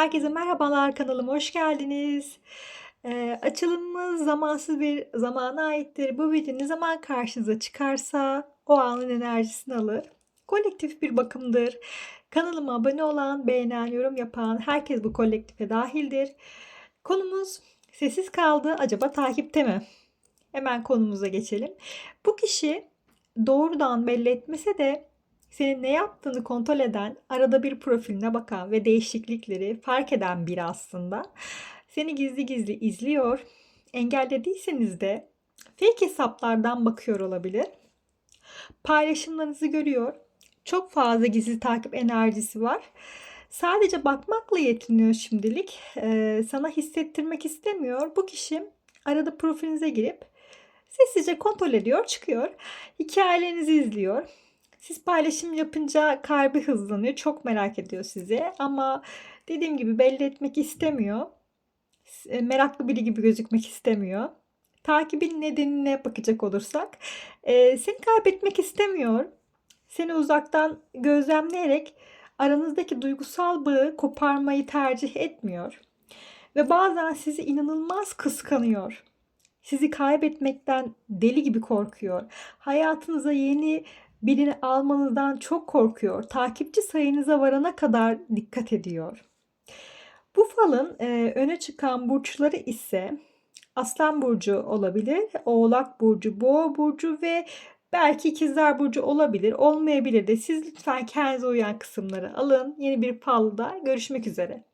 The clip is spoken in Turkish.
Herkese merhabalar kanalıma hoş geldiniz. Eee, açılımımız zamansız bir zamana aittir. Bu video ne zaman karşınıza çıkarsa o anın enerjisini alır. Kolektif bir bakımdır. Kanalıma abone olan, beğenen, yorum yapan herkes bu kolektife dahildir. Konumuz sessiz kaldı. Acaba takipte mi? Hemen konumuza geçelim. Bu kişi doğrudan belli etmese de senin ne yaptığını kontrol eden, arada bir profiline bakan ve değişiklikleri fark eden biri aslında. Seni gizli gizli izliyor. Engellediyseniz de fake hesaplardan bakıyor olabilir. Paylaşımlarınızı görüyor. Çok fazla gizli takip enerjisi var. Sadece bakmakla yetiniyor şimdilik. Ee, sana hissettirmek istemiyor. Bu kişi arada profilinize girip sessizce kontrol ediyor, çıkıyor. Hikayelerinizi izliyor. Siz paylaşım yapınca kalbi hızlanıyor. Çok merak ediyor sizi. Ama dediğim gibi belli etmek istemiyor. S- Meraklı biri gibi gözükmek istemiyor. Takibin nedenine bakacak olursak. e, seni kaybetmek istemiyor. Seni uzaktan gözlemleyerek aranızdaki duygusal bağı koparmayı tercih etmiyor. Ve bazen sizi inanılmaz kıskanıyor. Sizi kaybetmekten deli gibi korkuyor. Hayatınıza yeni birini almanızdan çok korkuyor. Takipçi sayınıza varana kadar dikkat ediyor. Bu falın e, öne çıkan burçları ise Aslan burcu olabilir, Oğlak burcu, Boğa burcu ve belki İkizler burcu olabilir, olmayabilir de siz lütfen kendinize uyan kısımları alın. Yeni bir falda görüşmek üzere.